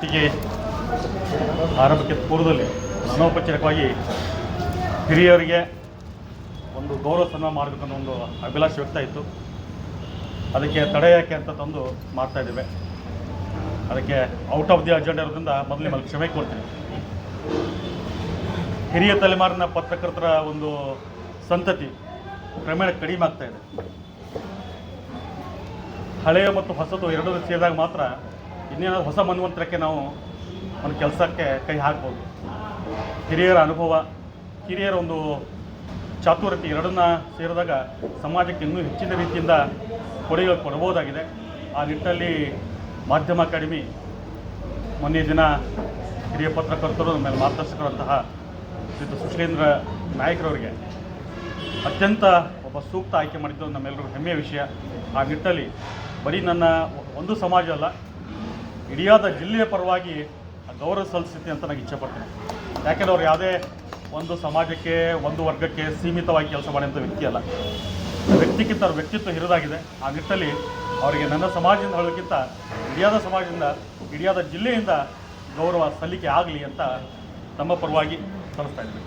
ಒಟ್ಟಿಗೆ ಆರಂಭಕ್ಕೆ ಪೂರ್ವದಲ್ಲಿ ಅನೌಪಚಾರಿಕವಾಗಿ ಹಿರಿಯರಿಗೆ ಒಂದು ಗೌರವ ಸನ್ಮಾನ ಮಾಡಬೇಕು ಅನ್ನೋ ಒಂದು ಅಭಿಲಾಷೆ ವ್ಯಕ್ತ ಇತ್ತು. ಅದಕ್ಕೆ ತಡೆ ಯಾಕೆ ಅಂತ ತಂದು ಮಾಡ್ತಾ ಇದ್ದೇವೆ. ಅದಕ್ಕೆ ಔಟ್ ಆಫ್ ದಿ ಅಜೆಂಡಾ ಇರೋದ್ರಿಂದ ಮೊದಲೇ ಮೇಲೆ ಕ್ಷಮೆ ಕೊಡ್ತೀನಿ ಹಿರಿಯ ತಲೆಮಾರಿನ ಪತ್ರಕರ್ತರ ಒಂದು ಸಂತತಿ ಕ್ರಮೇಣ ಕಡಿಮೆ ಆಗ್ತಾ ಇದೆ. ಹಳೆಯ ಮತ್ತು ಹೊಸತು ಎರಡೂ ಸೇರಿದಾಗ ಮಾತ್ರ ಇನ್ನೇನಾದ್ರು ಹೊಸ ಮನ್ವಂತರಕ್ಕೆ ನಾವು ಒಂದು ಕೆಲಸಕ್ಕೆ ಕೈ ಹಾಕ್ಬೋದು. ಹಿರಿಯರ ಅನುಭವ, ಹಿರಿಯರ ಒಂದು ಚಾತುರತೆ ಎರಡನ್ನ ಸೇರಿದಾಗ ಸಮಾಜಕ್ಕೆ ಇನ್ನೂ ಹೆಚ್ಚಿನ ರೀತಿಯಿಂದ ಕೊಡುಗೆ ಕೊಡಬಹುದಾಗಿದೆ ಆ ನಿಟ್ಟಿನಲ್ಲಿ ಮಾಧ್ಯಮ ಅಕಾಡೆಮಿ ಮೊನ್ನೆ ದಿನ ಹಿರಿಯ ಪತ್ರಕರ್ತರು ಮೇಲೆ ಮಾರ್ಗದರ್ಶಕರಂತಹ ಶ್ರೀ ಸುಶೀಂದ್ರ ನಾಯಕರವರಿಗೆ ಅತ್ಯಂತ ಒಬ್ಬ ಸೂಕ್ತ ಆಯ್ಕೆ ಮಾಡಿದ್ದು ನಮ್ಮೆಲ್ಲರಿಗೂ ಹೆಮ್ಮೆಯ ವಿಷಯ. ಆ ನಿಟ್ಟಲ್ಲಿ ಬರೀ ನನ್ನ ಒಂದು ಸಮಾಜ ಅಲ್ಲ ಇಡಿಯಾದ ಜಿಲ್ಲೆಯ ಪರವಾಗಿ ಗೌರವ ಸಲ್ಲಿಸುತ್ತೆ ಅಂತ ನಾನು ಇಚ್ಛೆಪಡ್ತೇನೆ ಯಾಕೆಂದ್ರೆ ಅವ್ರು ಯಾವುದೇ ಒಂದು ಸಮಾಜಕ್ಕೆ, ಒಂದು ವರ್ಗಕ್ಕೆ ಸೀಮಿತವಾಗಿ ಕೆಲಸ ಮಾಡಿದಂಥ ವ್ಯಕ್ತಿ ಅಲ್ಲ. ವ್ಯಕ್ತಿಗಿಂತ ಅವ್ರ ವ್ಯಕ್ತಿತ್ವ ಹಿರಿದಾಗಿದೆ. ಆ ನಿಟ್ಟಲ್ಲಿ ಅವರಿಗೆ ನನ್ನ ಸಮಾಜದಿಂದ ಹೇಳೋಕ್ಕಿಂತ ಇಡಿಯಾದ ಸಮಾಜದಿಂದ ಇಡಿಯಾದ ಜಿಲ್ಲೆಯಿಂದ ಗೌರವ ಸಲ್ಲಿಕೆ ಆಗಲಿ ಅಂತ ತಮ್ಮ ಪರವಾಗಿ ಸಲ್ಲಿಸ್ತಾ ಇದ್ದೀನಿ.